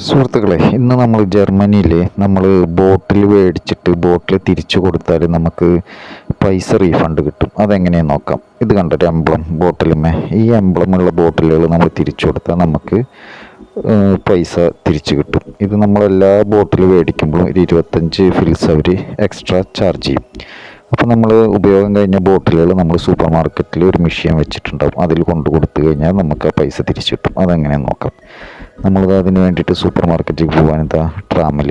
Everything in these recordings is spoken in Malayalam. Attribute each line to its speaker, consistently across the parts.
Speaker 1: സുഹൃത്തുക്കളെ ഇന്ന് നമ്മൾ ജർമ്മനിയിൽ നമ്മൾ ബോട്ടിൽ മേടിച്ചിട്ട് ബോട്ടിൽ തിരിച്ചു കൊടുത്താൽ നമുക്ക് പൈസ റീഫണ്ട് കിട്ടും. അതെങ്ങനെയാണ് നോക്കാം. ഇത് കണ്ടൊരു എംബ്ലം ബോട്ടിലുമേ. ഈ എംബ്ലമുള്ള ബോട്ടിലുകൾ നമ്മൾ തിരിച്ചു കൊടുത്താൽ നമുക്ക് പൈസ തിരിച്ചു കിട്ടും. ഇത് നമ്മളെല്ലാ ബോട്ടിൽ മേടിക്കുമ്പോഴും ഒരു ഇരുപത്തഞ്ച് ഫിൽസ് അവർ എക്സ്ട്രാ ചാർജ് ചെയ്യും. അപ്പോൾ നമ്മൾ ഉപയോഗം കഴിഞ്ഞ ബോട്ടിലുകൾ നമ്മൾ സൂപ്പർ മാർക്കറ്റിൽ ഒരു മെഷീൻ വെച്ചിട്ടുണ്ടാകും അതിൽ കൊണ്ടു കൊടുത്തു കഴിഞ്ഞാൽ നമുക്ക് ആ പൈസ തിരിച്ചു കിട്ടും. അതെങ്ങനെയാണ് നോക്കാം. നമ്മളിത് അതിന് വേണ്ടിയിട്ട് സൂപ്പർ മാർക്കറ്റിൽ പോകാൻ എന്താ ട്രാമിൽ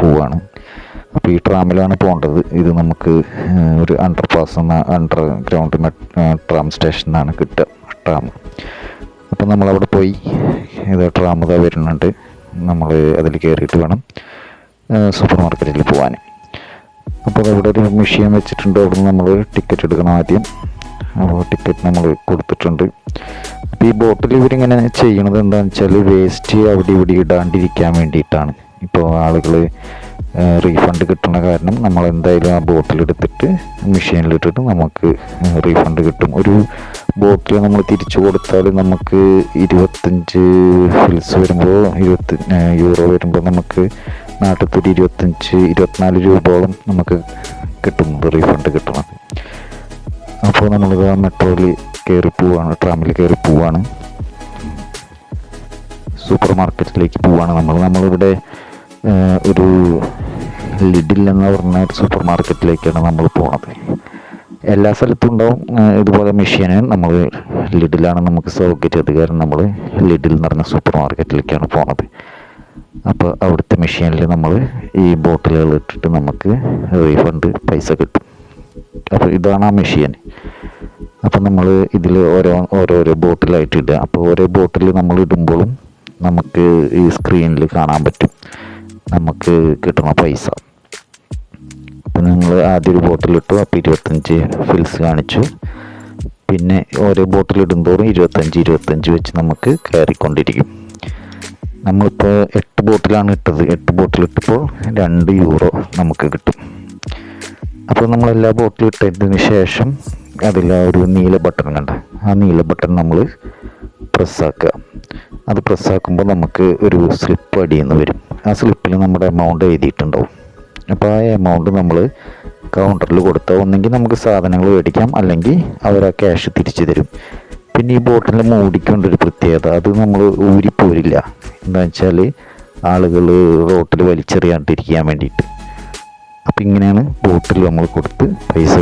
Speaker 1: പോവാണ്. അപ്പോൾ ഈ ട്രാമിലാണ് പോകേണ്ടത്. ഇത് നമുക്ക് ഒരു അണ്ടർ പാസ് എന്ന അണ്ടർ ഗ്രൗണ്ട് ട്രാം സ്റ്റേഷനാണ് കിട്ടുക ട്രാം അപ്പോൾ നമ്മളവിടെ പോയി ഇത് ട്രാം ഇതാ വരുന്നുണ്ട്. നമ്മൾ അതിൽ കയറിയിട്ട് വേണം സൂപ്പർ മാർക്കറ്റിൽ പോകാൻ അപ്പോൾ അവിടെ ഒരു മെഷീൻ വെച്ചിട്ടുണ്ട്. അവിടെ നമ്മൾ ടിക്കറ്റ് എടുക്കണം ആദ്യം. അപ്പോൾ ടിക്കറ്റ് നമ്മൾ കൊടുത്തിട്ടുണ്ട്. ഈ ബോട്ടിൽ ഇവരിങ്ങനെ ചെയ്യണത് എന്താണെന്ന് വെച്ചാൽ വേസ്റ്റ് അവിടെ ഇവിടെ ഇടാണ്ടിരിക്കാൻ വേണ്ടിയിട്ടാണ്. ഇപ്പോൾ ആളുകൾ റീഫണ്ട് കിട്ടണ കാരണം നമ്മൾ എന്തായാലും ആ ബോട്ടിൽ എടുത്തിട്ട് മെഷീനിലിട്ടിട്ട് നമുക്ക് റീഫണ്ട് കിട്ടും. ഒരു ബോട്ടിൽ നമ്മൾ തിരിച്ചു കൊടുത്താൽ നമുക്ക് ഇരുപത്തഞ്ച് ഫിൽസ് വരുമ്പോൾ ഇരുപത്തി യൂറോ വരുമ്പോൾ നമുക്ക് നാട്ടിൽ ഇരുപത്തഞ്ച് ഇരുപത്തിനാല് രൂപയോളം നമുക്ക് കിട്ടുന്നത് റീഫണ്ട് കിട്ടണം അപ്പോൾ നമ്മളിത് മെട്രോയിൽ കയറി പോവാണ് ട്രാമിൽ കയറി പോവാണ്. സൂപ്പർ മാർക്കറ്റിലേക്ക് പോവാണ് നമ്മൾ. നമ്മളിവിടെ ഒരു ലിഡിൽ എന്ന് പറഞ്ഞ ഒരു സൂപ്പർ മാർക്കറ്റിലേക്കാണ് നമ്മൾ പോണത്. എല്ലാ സ്ഥലത്തും ഉണ്ടാവും ഇതുപോലെ മെഷീന് നമ്മൾ ലിഡിലാണ് നമുക്ക് സൗകര്യം. കാരണം നമ്മൾ ലിഡിൽ എന്ന് പറഞ്ഞ സൂപ്പർ മാർക്കറ്റിലേക്കാണ് പോണത്. അപ്പോൾ അവിടുത്തെ മെഷീനിൽ നമ്മൾ ഈ ബോട്ടിലുകൾ ഇട്ടിട്ട് നമുക്ക് റീഫണ്ട് പൈസ കിട്ടും. അപ്പോൾ ഇതാണ് ആ മെഷീൻ അപ്പോൾ നമ്മൾ ഇതിൽ ഓരോ ഓരോരോ ബോട്ടിലായിട്ട് ഇടുക അപ്പോൾ ഓരോ ബോട്ടിൽ നമ്മൾ ഇടുമ്പോഴും നമുക്ക് ഈ സ്ക്രീനിൽ കാണാൻ പറ്റും. നമുക്ക് കിട്ടുന്ന പൈസ. അപ്പോൾ നിങ്ങൾ ആദ്യം ഒരു ബോട്ടിലിട്ടു അപ്പോൾ ഇരുപത്തഞ്ച് ഫിൽസ് കാണിച്ചു. പിന്നെ ഓരോ ബോട്ടിൽ തോറും ഇരുപത്തഞ്ച് ഇരുപത്തഞ്ച് വെച്ച് നമുക്ക് കയറിക്കൊണ്ടിരിക്കും. നമ്മളിപ്പോൾ എട്ട് ബോട്ടിലാണ് ഇട്ടത്. എട്ട് ബോട്ടിലിട്ടപ്പോൾ രണ്ട് യൂറോ നമുക്ക് കിട്ടും. അപ്പോൾ നമ്മൾ എല്ലാ ബോട്ടിലും ഇട്ടതിന് ശേഷം അതിൽ ഒരു നീല ബട്ടൺ കണ്ട? ആ നീല ബട്ടൺ നമ്മൾ പ്രസ്സാക്കുക അത് പ്രസ്സാക്കുമ്പോൾ നമുക്ക് ഒരു സ്ലിപ്പ് അടിയെന്ന് വരും. ആ സ്ലിപ്പിൽ നമ്മുടെ എമൗണ്ട് എഴുതിയിട്ടുണ്ടാവും. അപ്പോൾ ആ എമൗണ്ട് നമ്മൾ കൗണ്ടറിൽ കൊടുത്താൽ ഒന്നെങ്കിൽ നമുക്ക് സാധനങ്ങൾ മേടിക്കാം. അല്ലെങ്കിൽ അവർ ആ ക്യാഷ് തിരിച്ചു തരും. പിന്നെ ഈ ബോട്ടിൽ മൂടിക്കൊണ്ടൊരു പ്രത്യേകത. അത് നമ്മൾ ഊരിപ്പോരില്ല. എന്താ വെച്ചാൽ ആളുകൾ റോട്ടിൽ വലിച്ചെറിയാണ്ടിരിക്കാൻ വേണ്ടിയിട്ട്. അപ്പം ഇങ്ങനെയാണ് ബോട്ടിൽ നമ്മൾ കൊടുത്ത് പൈസ